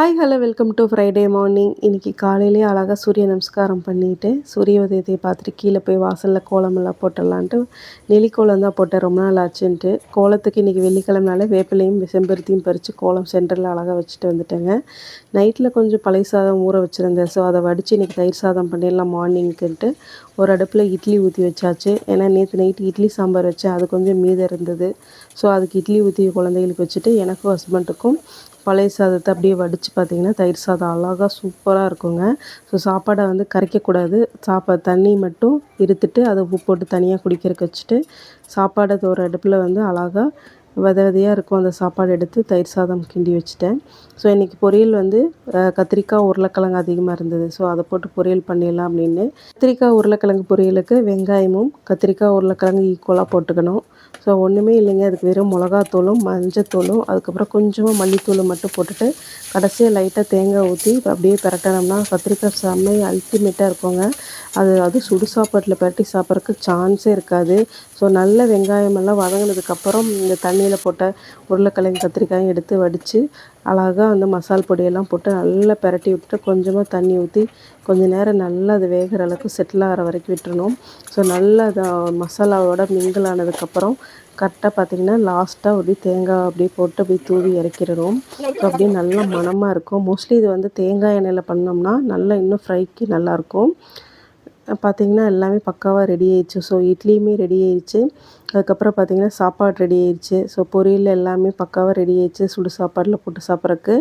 Hi hello welcome to Friday morning இன்றைக்கி காலையிலேயே அழகாக சூரிய நமஸ்காரம் பண்ணிவிட்டு சூரிய உதயத்தை பார்த்துட்டு கீழே போய் வாசலில் கோலமெல்லாம் போட்டுடலான்ட்டு நெலிக்கோலம் தான் போட்டேன். ரொம்ப நாள் ஆச்சுன்ட்டு. கோலத்துக்கு இன்றைக்கி வெள்ளிக்கிழமைனால வேப்பிலையும் செம்பருத்தியும் பறித்து கோலம் சென்டரில் அழகாக வச்சுட்டு வந்துட்டேங்க. நைட்டில் கொஞ்சம் பழைய சாதம் ஊற வச்சுருந்தேன். ஸோ அதை வடித்து இன்றைக்கி தயிர் சாதம் பண்ணிடலாம் மார்னிங்க்குன்ட்டு ஒரு அடுப்பில் இட்லி ஊற்றி வச்சாச்சு. ஏன்னா நேற்று நைட்டு இட்லி சாம்பார் வச்சேன். அது கொஞ்சம் மீதம் இருந்தது. ஸோ அதுக்கு இட்லி ஊற்றி குழந்தைகளுக்கு வச்சுட்டு எனக்கும் ஹஸ்பண்டுக்கும் பழைய சாதத்தை அப்படியே வடித்து பார்த்திங்கன்னா தயிர் சாதம் அழகாக சூப்பராக இருக்குங்க. ஸோ சாப்பாடை வந்து கரைக்கக்கூடாது. சாப்பாடு தண்ணி மட்டும் இருத்துட்டு அதை உப்பு போட்டு தனியாக குடிக்கிறதுக்கு வச்சுட்டு சாப்பாடை ஒரு அடுப்பில் வந்து அழகாக வித விதையாக இருக்கும். அந்த சாப்பாடு எடுத்து தயிர் சாதம் கிண்டி வச்சுட்டேன். ஸோ இன்றைக்கி பொரியல் வந்து கத்திரிக்காய் உருளைக்கிழங்கு அதிகமாக இருந்தது. ஸோ அதை போட்டு பொரியல் பண்ணிடலாம் அப்படின்னு. கத்திரிக்காய் உருளைக்கிழங்கு பொரியலுக்கு வெங்காயமும் கத்திரிக்காய் உருளைக்கிழங்கு ஈக்குவலாக போட்டுக்கணும். ஸோ ஒன்றுமே இல்லைங்க. அதுக்கு வெறும் மிளகாத்தூளும் மஞ்சத்தூளும் அதுக்கப்புறம் கொஞ்சமாக மல்லித்தூளும் மட்டும் போட்டுட்டு கடைசியாக லைட்டாக தேங்காய் ஊற்றி அப்படியே பரட்டினோம்னா கத்திரிக்காய் செம்மையாக அல்டிமேட்டாக இருக்குங்க. அது அது சுடு சாப்பாட்டில் பரட்டி சாப்பிட்றதுக்கு சான்ஸே இருக்காது. ஸோ நல்ல வெங்காயமெல்லாம் வதங்கினதுக்கப்புறம் இந்த தண்ணியில் போட்ட உருளைக்கிழங்கு கத்திரிக்காயும் எடுத்து வடித்து அழகாக அந்த மசால் பொடியெல்லாம் போட்டு நல்லா பிரட்டி விட்டுட்டு கொஞ்சமாக தண்ணி ஊற்றி கொஞ்சம் நேரம் நல்லா அது வேகிற அளவுக்கு செட்டில் ஆகிற வரைக்கும் விட்டுறணும். ஸோ நல்லா அதை மசாலாவோட மிங்கிள் ஆனதுக்கப்புறம் கரெக்டாக பார்த்திங்கன்னா லாஸ்ட்டாக அப்படியே தேங்காய் அப்படியே போட்டு அப்படியே தூவி இறக்கிடணும். ஸோ அப்படியே நல்லா மணமாக இருக்கும். மோஸ்ட்லி இது வந்து தேங்காய் எண்ணெயில் பண்ணோம்னா நல்லா இன்னும் ஃப்ரைக்கு நல்லாயிருக்கும் பார்த்திங்கன்னா எல்லாமே பக்காவாக ரெடி ஆயிடுச்சு. ஸோ இட்லியுமே ரெடி ஆயிடுச்சு. அதுக்கப்புறம் பார்த்திங்கன்னா சாப்பாடு ரெடி ஆயிடுச்சு. ஸோ பொரியல் எல்லாமே பக்காவாக ரெடி ஆயிடுச்சு. சுடு சாப்பாடில் போட்டு சாப்பிட்றக்கு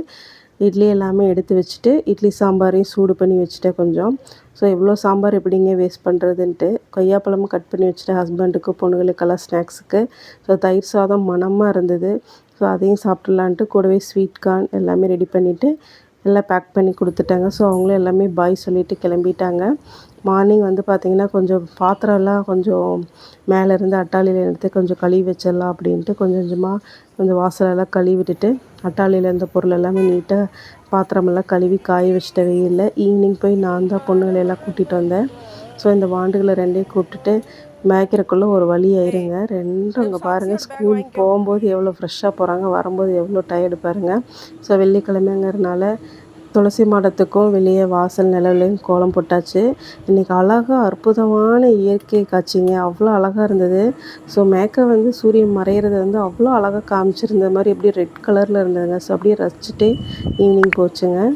இட்லி எல்லாமே எடுத்து வச்சுட்டு இட்லி சாம்பாரையும் சூடு பண்ணி வச்சுட்டேன் கொஞ்சம். ஸோ இவ்வளோ சாம்பார் எப்படிங்க வேஸ்ட் பண்ணுறதுன்ட்டு கொய்யாப்பழமும் கட் பண்ணி வச்சுட்டு ஹஸ்பண்டுக்கு பொண்ணுகளுக்கெல்லாம் ஸ்நாக்ஸுக்கு ஸோ தயிர் சாதம் மணமாக இருந்தது. ஸோ அதையும் சாப்பிட்லான்ட்டு கூடவே ஸ்வீட் கார்ன் எல்லாமே ரெடி பண்ணிவிட்டு எல்லாம் பேக் பண்ணி கொடுத்துட்டாங்க. ஸோ அவங்களும் எல்லாமே பாய் சொல்லிவிட்டு கிளம்பிட்டாங்க. மார்னிங் வந்து பார்த்திங்கன்னா கொஞ்சம் பாத்திரம்லாம் கொஞ்சம் மேலேருந்து அட்டாளியில் எடுத்து கொஞ்சம் கழுவி வச்சிடலாம் அப்படின்ட்டு கொஞ்சம் கொஞ்சமாக கொஞ்சம் வாசலெல்லாம் கழுவிட்டுட்டு அட்டாளியில் இருந்த பொருள் எல்லாமே நீட்டாக பாத்திரமெல்லாம் கழுவி காய வச்சிட்ட வெயிலில் ஈவினிங் போய் நான் தான் பொண்ணுங்களை எல்லாம் கூட்டிகிட்டு வந்தேன். ஸோ இந்த வாண்டுகளை ரெண்டையும் கூப்பிட்டுட்டு மேய்க்கிறக்குள்ளே ஒரு வழி ஆயிருங்க. ரெண்டும் அங்கே பாருங்கள் ஸ்கூல் போகும்போது எவ்வளோ ஃப்ரெஷ்ஷாக போகிறாங்க வரும்போது எவ்வளோ டயர்டு பாருங்கள் ஸோ வெள்ளிக்கிழமைங்கிறதுனால துளசி மாடத்துக்கும் வெளியே வாசல் நிலவுலையும் கோலம் போட்டாச்சு. இன்றைக்கி அழகாக அற்புதமான இயற்கை காட்சிங்க. அவ்வளோ அழகாக இருந்தது. ஸோ மேக்கை வந்து சூரியன் மறையிறது வந்து அவ்வளோ அழகாக காமிச்சிருந்த மாதிரி அப்படியே ரெட் கலரில் இருந்ததுங்க. ஸோ அப்படியே ரசிச்சுட்டு ஈவினிங் போச்சுங்க.